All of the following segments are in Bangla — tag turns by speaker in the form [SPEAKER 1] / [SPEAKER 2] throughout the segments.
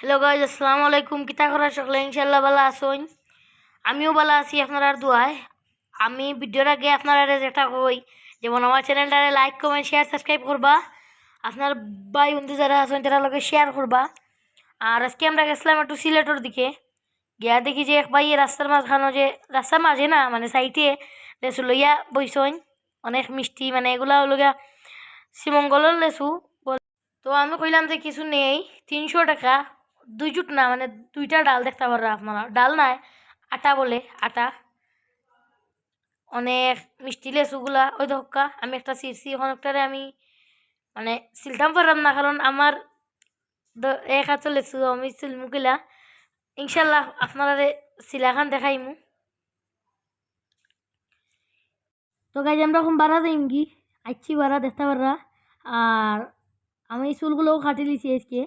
[SPEAKER 1] হ্যালো গাইজ আসসালামু আলাইকুম। কিতা করা সকলে? ইনশাল্লাহ ভালো আসুন আমিও ভালো আছি আপনার দোয়ায়। আমি ভিডিওর আগে আপনারা যেটা কই, যেমন আমার চ্যানেলটারে লাইক কমেন্ট শেয়ার সাবস্ক্রাইব করবা। আপনার ভাই বন্ধু যারা আছেন তারা শেয়ার করবা। আর আজকে আমরা গেছিলাম একটু সিলেটের দিকে। গিয়া দেখি যে এক ভাই রাস্তার মাঝখানো যে রাস্তার মাঝে না মানে সাইটে লেসু লইয়া বইসইন অনেক মিষ্টি মানে এগুলা হলো গিয়া শ্রীমঙ্গলের লেসু তো আমি কইলাম যে কিছু নেই, তিনশো টাকা। দুই জুট না মানে দুইটা ডাল দেখতে পাররা আপনারা। ডাল নাই, আটা বলে, আটা। অনেক মিষ্টি লেচুগুলা, ওই ধক্কা। আমি একটা চিরছি অনেকটারে আমি মানে সিলতাম পারলাম না, কারণ আমার এক হাতে লেচু, আমি সিলমুকিলা ইনশাল্লাহ আপনারা সিলাখান দেখাইমু। তো গাইজ আমরা এখন বাড়া যাইম কি আইছি বাড়া দেখতে পাররা। আর আমি চুলগুলোও কাটি লিছি আজকে।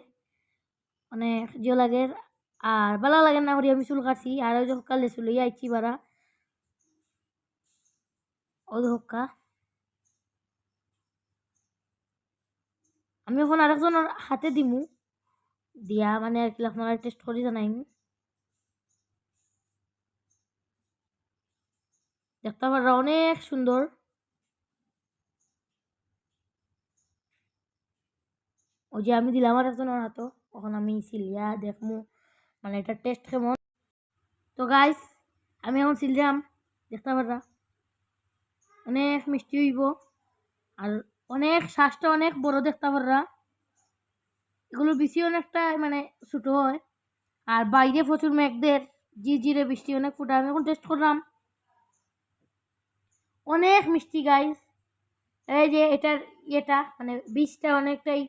[SPEAKER 1] অনেক জিও লাগে আর ভালো লাগে না করি আমি চুল কাটছি, আর ওই যে সকালে চুল ইয়ে আইছি ওই যে হক্কা। আমি এখন আরেকজনের হাতে দিমু। দিয়া মানে আর কি আপনারা টেস্ট করে জানাইমু। দেখতে পাররা অনেক সুন্দর। ওই যে আমি দিলাম আর একজনের হাতও। তখন আমি সিলিয়া দেখমু মানে এটা টেস্ট কেমন তো গাইস আমি এখন সিললাম দেখতে পাররা অনেক মিষ্টি হইব, আর অনেক শ্বাসটা অনেক বড় দেখতে পাররা এগুলো বেশি অনেকটা মানে ছোটো হয়। আর বাইরে প্রচুর মেঘদের জি জিরে বৃষ্টি, অনেক ফুটা। আমি এখন টেস্ট করলাম। অনেক মিষ্টি গাইস এই যে এটার ইয়েটা মানে বীজটা অনেকটাই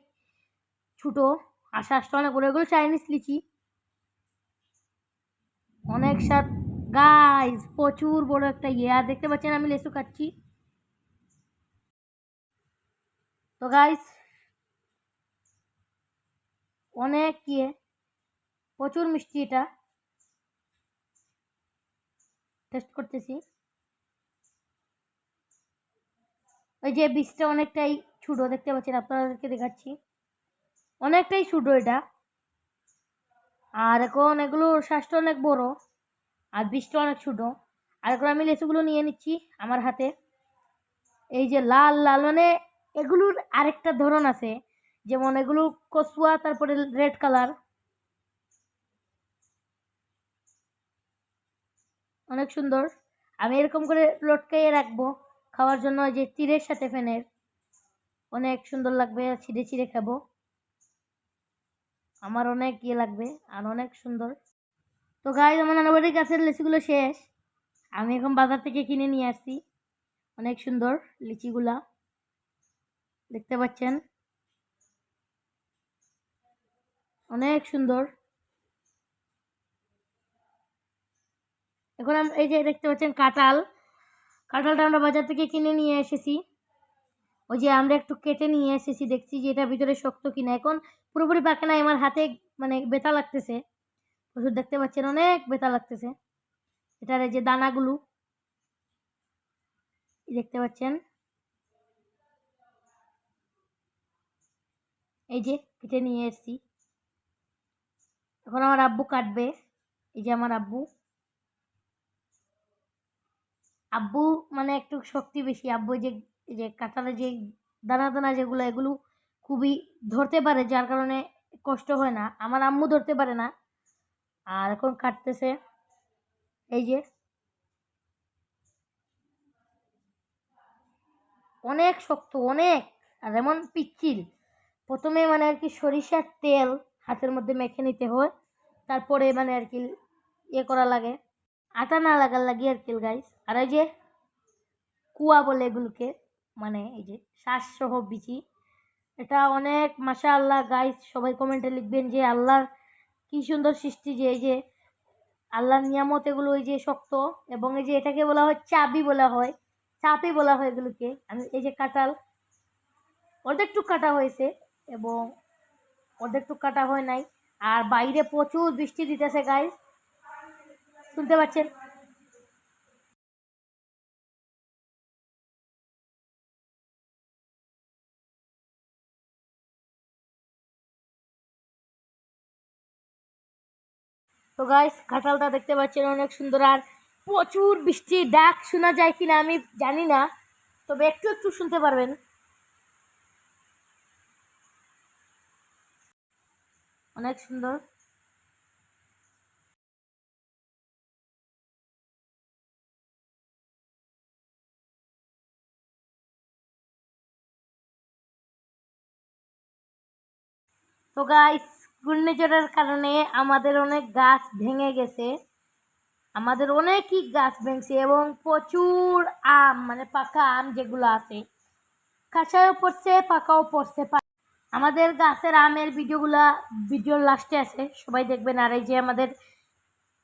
[SPEAKER 1] ছোটো। শ্বাসটা অনেক বড় এগুলো চাইনিজ লিচি অনেক স্বাদ গাইস প্রচুর বড় একটা ইয়ে দেখতে পাচ্ছেন, আমি লেসু খাচ্ছি তো গাইস অনেক ইয়ে প্রচুর মিষ্টি এটা। টেস্ট করতেছি। ওই যে বীজটা অনেকটাই ছোটো, দেখতে পাচ্ছেন, আপনাদেরকে দেখাচ্ছি। অনেকটাই ছোটো এটা। আর এখন এগুলোর শ্বাসটা অনেক বড়, আর বীজটা অনেক ছোটো। আর এখন আমি লেচুগুলো নিয়ে নিচ্ছি আমার হাতে। এই যে লাল লাল মানে এগুলোর আরেকটা ধরন আছে। যেমন এগুলো কসুয়া তারপরে রেড কালার। অনেক সুন্দর। আমি এরকম করে লটকাইয়ে রাখব খাওয়ার জন্য, ওই যে তীরের সাথে ফ্যানের অনেক সুন্দর লাগবে, ছিঁড়ে ছিঁড়ে খাব। আমার অনেক ইয়ে লাগবে আর অনেক সুন্দর। তো গাই আমার নানাবাড়ির গাছের লিচিগুলো শেষ। আমি এখন বাজার থেকে কিনে নিয়ে আসছি। অনেক সুন্দর লিচিগুলা। দেখতে পাচ্ছেন? অনেক সুন্দর। এখন এই যে দেখতে পাচ্ছেন কাঁঠাল। কাঁঠালটা আমরা বাজার থেকে কিনে নিয়ে এসেছি। ওই যে আমরা একটু কেটে নিয়ে এসেছি, দেখছি যে এটা ভিতরে শক্ত কিনা। এখন পুরোপুরি পাকে না আমার হাতে মানে ব্যথা লাগতেছে। প্রচুর দেখতে পাচ্ছেন, অনেক ব্যথা লাগতেছে। এটার যে দানাগুলো দেখতে পাচ্ছেন। এই যে কেটে নিয়ে এসেছি। এখন আমার আব্বু কাটবে। এই যে আমার আব্বু। আব্বু মানে একটু শক্তি বেশি। আব্বু যে যে কাঁঠালে যে দানা দানা যেগুলো, এগুলো খুবই ধরতে পারে, যার কারণে কষ্ট হয় না। আমার আম্মু ধরতে পারে না। আর এখন কাটতেছে। এই যে। অনেক শক্ত, অনেক। আর এমন পিচ্ছিল। প্রথমে মানে আর কি সরিষার তেল হাতের মধ্যে মেখে নিতে হয়। তারপরে মানে আর কি ইয়ে করা লাগে। আটা না লাগার লাগে আর কি গাইস আর এই যে কুয়া বলে এগুলোকে মানে এই যে শ্বাসসহ বিচি। এটা অনেক মাসা আল্লাহ গাইস সবাই কমেন্টে লিখবেন যে আল্লাহর কি সুন্দর সৃষ্টি যে এই যে আল্লাহর নিয়ামত এগুলো ওই যে শক্ত এবং এই যে এটাকে বলা হয় চাবি বলা হয়, চাপি বলা হয় এগুলোকে। আমি এই যে কাঁঠাল, অর্ধেকটুক কাটা হয়েছে এবং অর্ধেকটুক কাটা হয় নাই। আর বাইরে প্রচুর বৃষ্টি দিতেছে গাইস শুনতে পাচ্ছেন? তো গাইস কাঁঠালটা দেখতে পাচ্ছেন অনেক সুন্দর আর প্রচুর বৃষ্টি। ডাক শোনা যায় কিনা আমি জানি না, তবে একটু একটু শুনতে পারবেন। অনেক সুন্দর। তো গাইস ঘূর্ণিঝড়ের কারণে আমাদের অনেক গাছ ভেঙে গেছে। আমাদের অনেকই গাছ ভেঙছে এবং প্রচুর আম মানে পাকা আম যেগুলো আছে, কাঁচাও পড়ছে, পাকাও পড়ছে আমাদের গাছের আমের ভিডিওগুলা ভিডিওর লাস্টে আছে, সবাই দেখবেন। আর এই যে আমাদের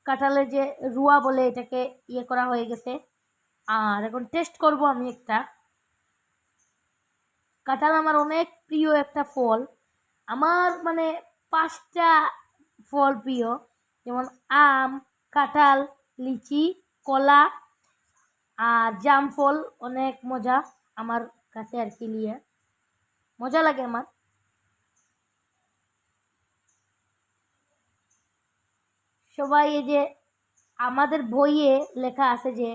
[SPEAKER 1] কাঁঠালের যে রুয়া বলে এটাকে ইয়ে করা হয়ে গেছে। আর এখন টেস্ট করব আমি একটা। কাঁঠাল আমার অনেক প্রিয় একটা ফল। আমার মানে পাঁচটা ফল প্রিয়, যেমন আম, কাঁঠাল, লিচি, কলা আর জাম ফল অনেক মজা আমার কাছে আর কি নিয়ে। মজা লাগে আমার। সবাই এই যে আমাদের বইয়ে লেখা আছে যে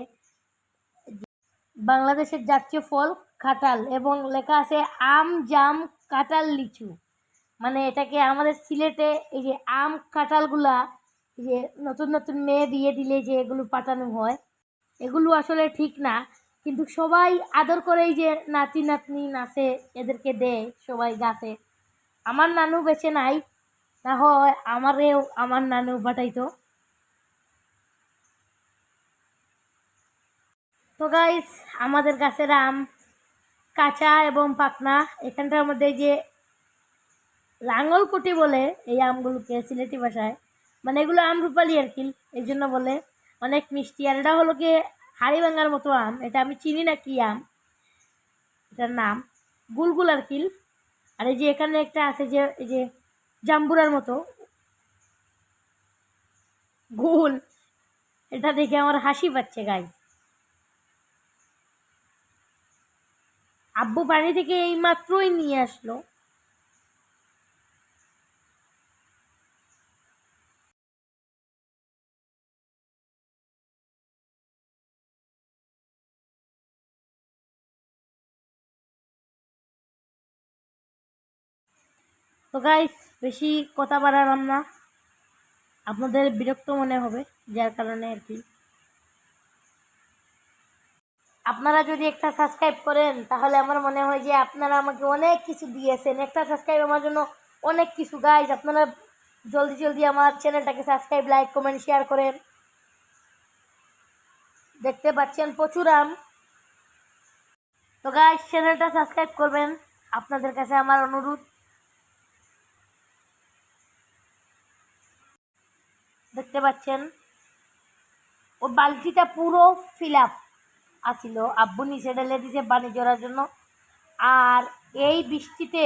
[SPEAKER 1] বাংলাদেশের জাতীয় ফল কাঁঠাল এবং লেখা আছে আম, জাম, কাঁঠাল, লিচু। মানে এটাকে আমাদের সিলেটে এই যে আম কাঁঠালগুলা যে নতুন নতুন মেয়ে বিয়ে দিলে যে এগুলো পাঠানো হয়, এগুলো আসলে ঠিক না। কিন্তু সবাই আদর করেই যে নাতি নাতনি নাচে এদেরকে দেয়, সবাই গাছে। আমার নানু বেঁচে নাই, না হয় আমারেও আমার নানু পাঠাইতো। তো গাইস আমাদের গাছের আম, কাঁচা এবং পাকনা এখানটার মধ্যে যে লাঙ্গলকুটি বলে এই আমগুলোকে সিলেটি ভাষায়। মানে এগুলো আম রূপালি আর কি, এই জন্য বলে। অনেক মিষ্টি। আর এটা হলো কি হাড়ি ভাঙার মতো আম। এটা আমি চিনি না কি আম। এটার নাম গুলগুল আর কিল আর এই যে এখানে একটা আছে যে, এই যে জাম্বুরার মতো। গোল। এটা দেখে আমার হাসি পাচ্ছে গাই আব্বু বাড়ি থেকে এই মাত্রই নিয়ে আসলো। তো গাইস বেশি কথা বাড়ালাম না। আপনাদের বিরক্ত মনে হবে, যার কারণে আর কি। আপনারা যদি একটা সাবস্ক্রাইব করেন, তাহলে আমার মনে হয় যে আপনারা আমাকে অনেক কিছু দিয়েছেন। একটা সাবস্ক্রাইব আমার জন্য অনেক কিছু গাইজ আপনারা জলদি জলদি আমার চ্যানেলটাকে সাবস্ক্রাইব লাইক কমেন্ট শেয়ার করেন। দেখতে পাচ্ছেন প্রচুর আম। তো গাইজ চ্যানেলটা সাবস্ক্রাইব করবেন। আপনাদের কাছে আমার অনুরোধ। দেখতে পাচ্ছেন? ও বালতিটা পুরো ফিল আপ আসিল। আব্বু নিচে ঢেলে দিছে পানি জড়ার জন্য। আর এই বৃষ্টিতে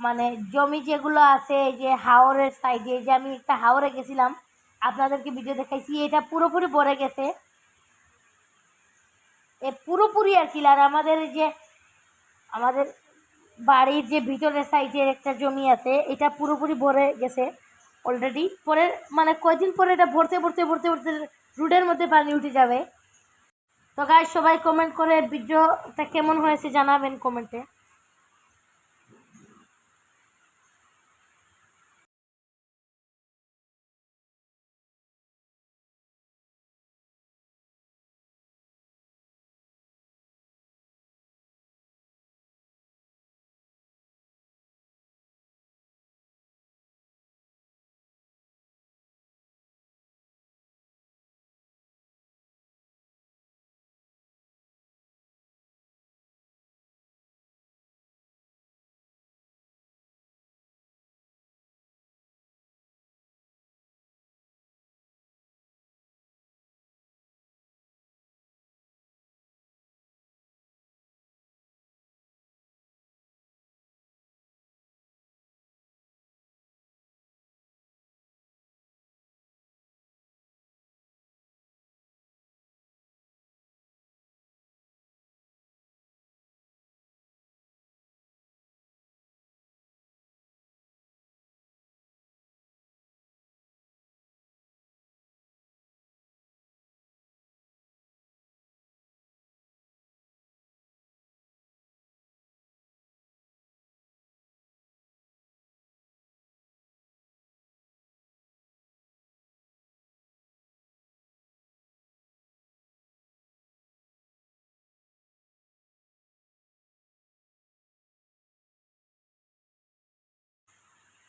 [SPEAKER 1] মানে জমি যেগুলো আছে যে হাওরের সাইডে যে আমি একটা হাওরে গেছিলাম, আপনাদেরকে ভিডিও দেখাইছি, এটা পুরোপুরি ভরে গেছে। এ পুরোপুরি আর কি, আর আমাদের যে, আমাদের বাড়ির যে ভিতরের সাইডের একটা জমি আছে, এটা পুরোপুরি ভরে গেছে। অলরেডি পরে মানে কয়দিন পরে এটা ভরতে ভরতে ভরতে ভরতে রুডের মধ্যে পানি উঠে যাবে। তো গাছ সবাই কমেন্ট করে ভিডিওটা কেমন হয়েছে জানাবেন কমেন্টে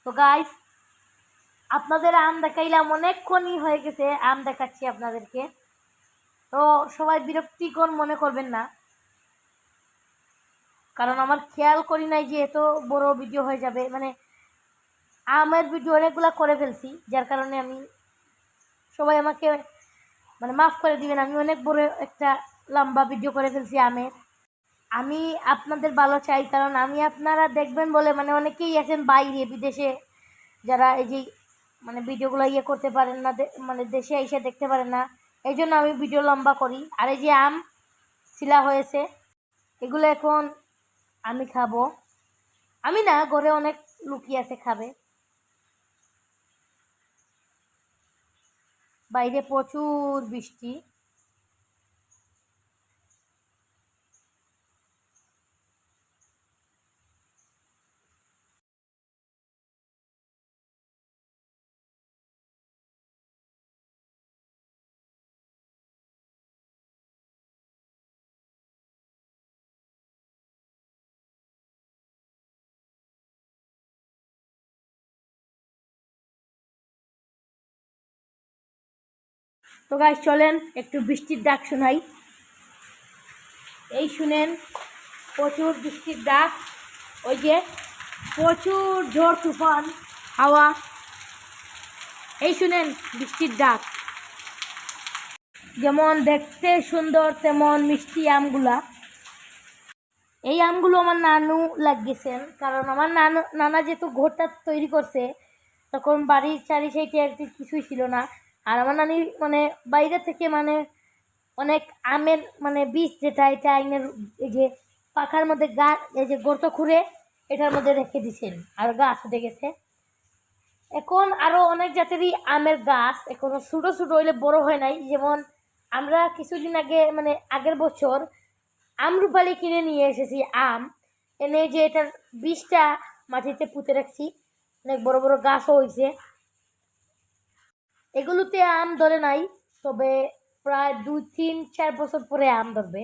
[SPEAKER 1] তো গাইস আপনাদের আম দেখাইলাম, অনেকক্ষণই হয়ে গেছে আম দেখাচ্ছি আপনাদেরকে। তো সবাই বিরক্তিকর মনে করবেন না। কারণ আমার খেয়াল করি নাই যে এত বড় ভিডিও হয়ে যাবে। মানে আমের ভিডিও অনেকগুলো করে ফেলছি, যার কারণে আমি সবাই আমাকে মানে মাফ করে দিবেন, আমি অনেক বড় একটা লম্বা ভিডিও করে ফেলছি আমের। আমি আপনাদের ভালো চাই, কারণ আমি আপনারা দেখবেন বলে মানে অনেকেই আছেন বাইরে, বিদেশে, যারা এই যে মানে ভিডিওগুলো ইয়ে করতে পারেন না মানে দেশে এসে দেখতে পারেন না, এই জন্য আমি ভিডিও লম্বা করি। আর এই যে আম, শিলা হয়েছে, এগুলো এখন আমি খাব। আমি না, ঘরে অনেক লুকিয়ে আছে খাবে। বাইরে প্রচুর বৃষ্টি। তো গাছ চলেন, একটু বৃষ্টির ডাক শোনাই। এই শুনেন, প্রচুর বৃষ্টির ডাক। ওই যে, প্রচুর ঝড়, তুফান, হাওয়া। এই শুনেন, বৃষ্টির ডাক। যেমন দেখতে সুন্দর, তেমন মিষ্টি আমগুলা। এই আমগুলো আমার নানু লাগিয়েছেন, কারণ আমার নানু, নানা যেহেতু ঘরটা তৈরি করছে, তখন বাড়ির চারি সাইডে আর কিছুই ছিল না। আর আমার নানি মানে বাইরে থেকে মানে অনেক আমের মানে বীজ যেটা, এটা আইনের এই যে পাখার মধ্যে গা, এই যে গর্ত খুঁড়ে এটার মধ্যে রেখে দিছেন আর গাছ উঠে গেছে। এখন আরও অনেক জাতেরই আমের গাছ এখনও ছোটো ছোটো হইলে বড় হয় নাই। যেমন আমরা কিছুদিন আগে মানে আগের বছর আম আমরুপালি কিনে নিয়ে এসেছি আম। এনে যে এটার বীজটা মাটিতে পুঁতে রাখছি। অনেক বড় বড় গাছও হয়েছে এগুলোতে আম ধরে নাই তবে প্রায় দুই তিন চার বছর পরে আম ধরবে।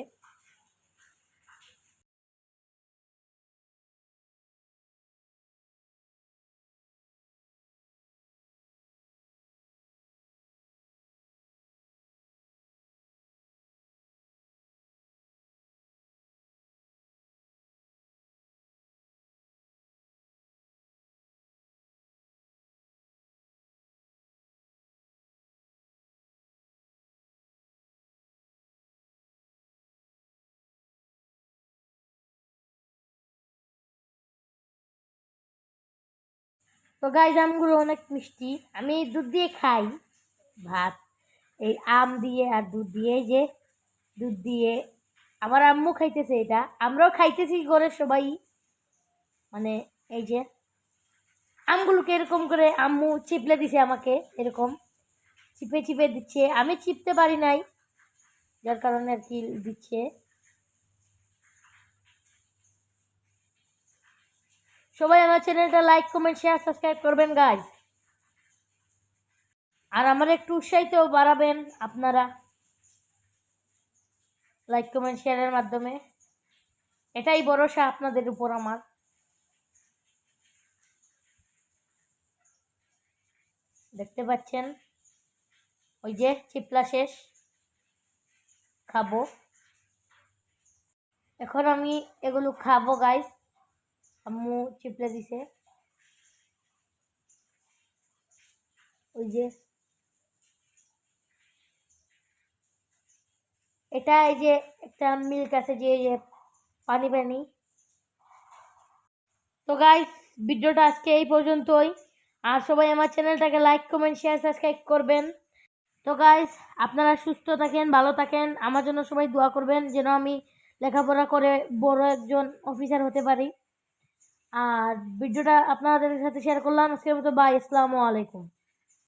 [SPEAKER 1] তো গাইজ আমগুলো অনেক মিষ্টি। আমি দুধ দিয়ে খাই। ভাত, এই আম দিয়ে আর দুধ দিয়ে যে দুধ দিয়ে। আমার আম্মু খাইতেছে এটা। আমরাও খাইতেছি ঘরে সবাই। মানে এই যে আমগুলোকে এরকম করে আম্মু চিপলে দিছে আমাকে, এরকম। চিপে চিপে দিচ্ছে। আমি চিপতে পারি নাই, যার কারণে আর কি দিচ্ছে। সবাই আমার চ্যানেলটা লাইক, কমেন্ট শেয়ার সাবস্ক্রাইব করবেন গাইজ আর আমার একটু উৎসাহিত বাড়াবেন আপনারা। লাইক কমেন্ট শেয়ারের মাধ্যমে। এটাই ভরসা আপনাদের উপর আমার। দেখতে পাচ্ছেন? ওই যে চিপলা শেষ। খাব। এখন আমি এগুলো খাব গাইস আম্মু চিপলে দিছে। ওই যে। এটা এই যে একটা মিল্ক আছে যে যে পানি পানি। তো গাইস ভিডিওটা আজকে এই পর্যন্তই। আর সবাই আমার চ্যানেলটাকে লাইক কমেন্ট শেয়ার সাবস্ক্রাইব করবেন। তো গাইস আপনারা সুস্থ থাকেন, ভালো থাকেন। আমার জন্য সবাই দোয়া করবেন, যেন আমি লেখাপড়া করে বড় একজন অফিসার হতে পারি। আর ভিডিওটা আপনাদের সাথে শেয়ার করলাম। আজকের মতো বাই আসসালামু আলাইকুম।